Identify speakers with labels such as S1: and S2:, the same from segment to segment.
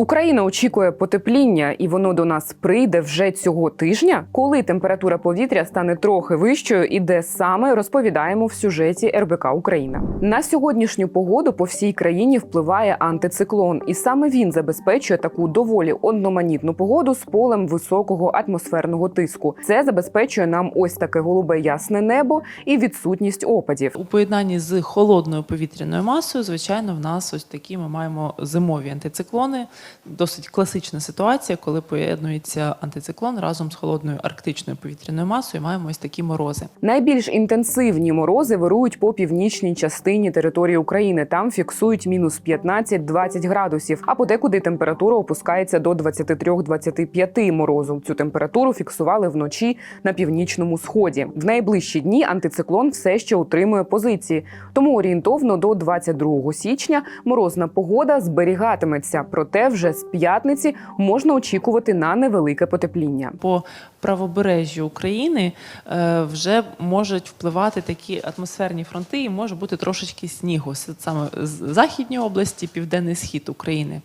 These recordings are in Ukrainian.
S1: Україна очікує потепління, і воно до нас прийде вже цього тижня. Коли температура повітря стане трохи вищою, і де саме розповідаємо в сюжеті РБК Україна. На сьогоднішню погоду по всій країні впливає антициклон, і саме він забезпечує таку доволі одноманітну погоду з полем високого атмосферного тиску. Це забезпечує нам ось таке голубе ясне небо і відсутність опадів.
S2: У поєднанні з холодною повітряною масою, звичайно, в нас ось такі ми маємо зимові антициклони. Досить класична ситуація, коли поєднується антициклон разом з холодною арктичною повітряною масою. Маємо ось такі морози.
S1: Найбільш інтенсивні морози вирують по північній частині території України. Там фіксують мінус 15-20 градусів, а подекуди температура опускається до 23-25 морозу. Цю температуру фіксували вночі на північному сході. В найближчі дні антициклон все ще утримує позиції, тому орієнтовно до 22 січня морозна погода зберігатиметься. Проте вже з п'ятниці можна очікувати на невелике потепління.
S2: По правобережжю України е, вже можуть впливати такі атмосферні фронти, і може бути трошечки снігу. Саме з західні області, південний схід України,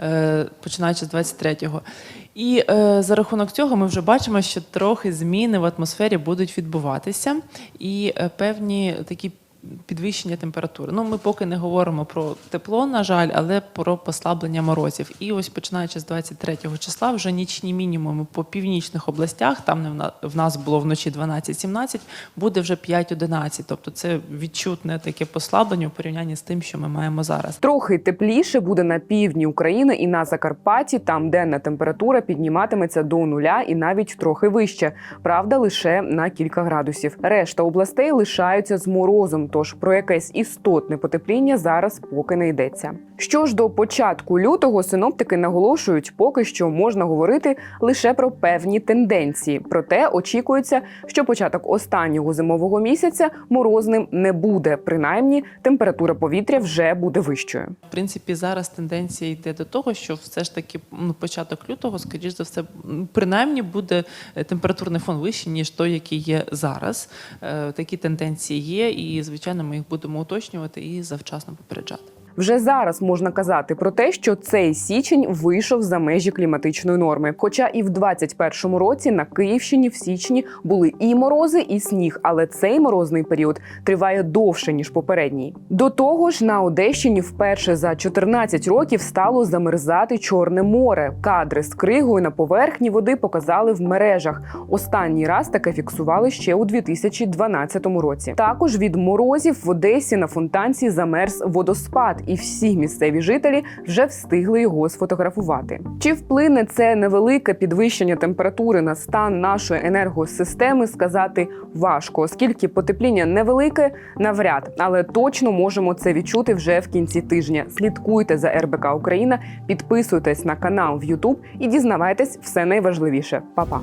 S2: е, починаючи з 23-го. І е, за рахунок цього ми вже бачимо, що трохи зміни в атмосфері будуть відбуватися, і е, певні такі. Підвищення температури. Ну, ми поки не говоримо про тепло, на жаль, але про послаблення морозів. І ось починаючи з 23 числа, вже нічні мінімуми по північних областях, там не в на- в нас було вночі 12-17, буде вже 5-11. Тобто це відчутне таке послаблення у порівнянні з тим, що ми маємо зараз.
S1: Трохи тепліше буде на півдні України і на Закарпатті. Там денна температура підніматиметься до нуля і навіть трохи вище. Правда, лише на кілька градусів. Решта областей лишаються з морозом. Тож про якесь істотне потепління зараз поки не йдеться. Що ж до початку лютого, синоптики наголошують, поки що можна говорити лише про певні тенденції. Проте очікується, що початок останнього зимового місяця морозним не буде. Принаймні, температура повітря вже буде вищою.
S2: В принципі, зараз тенденція йде до того, що все ж таки ну, початок лютого, скоріш за все, принаймні буде е, температурний фон вищий, ніж той, який є зараз. Е, Такі тенденції є, і звичайно, ми їх будемо уточнювати і завчасно попереджати.
S1: Вже зараз можна казати про те, що цей січень вийшов за межі кліматичної норми. Хоча і в 21-му році на Київщині в січні були і морози, і сніг, але цей морозний період триває довше ніж попередній. До того ж, на Одещині вперше за 14 років стало замерзати Чорне море. Кадри з кригою на поверхні води показали в мережах. Останній раз таке фіксували ще у 2012 році. Також від морозів в Одесі на фонтанці замерз водоспад, і всі місцеві жителі вже встигли його сфотографувати. Чи вплине це невелике підвищення температури на стан нашої енергосистеми? Сказати важко, оскільки потепління невелике, навряд, але точно можемо це відчути вже в кінці тижня. Слідкуйте за РБК Україна, підписуйтесь на канал в YouTube і дізнавайтесь все найважливіше. Па-па!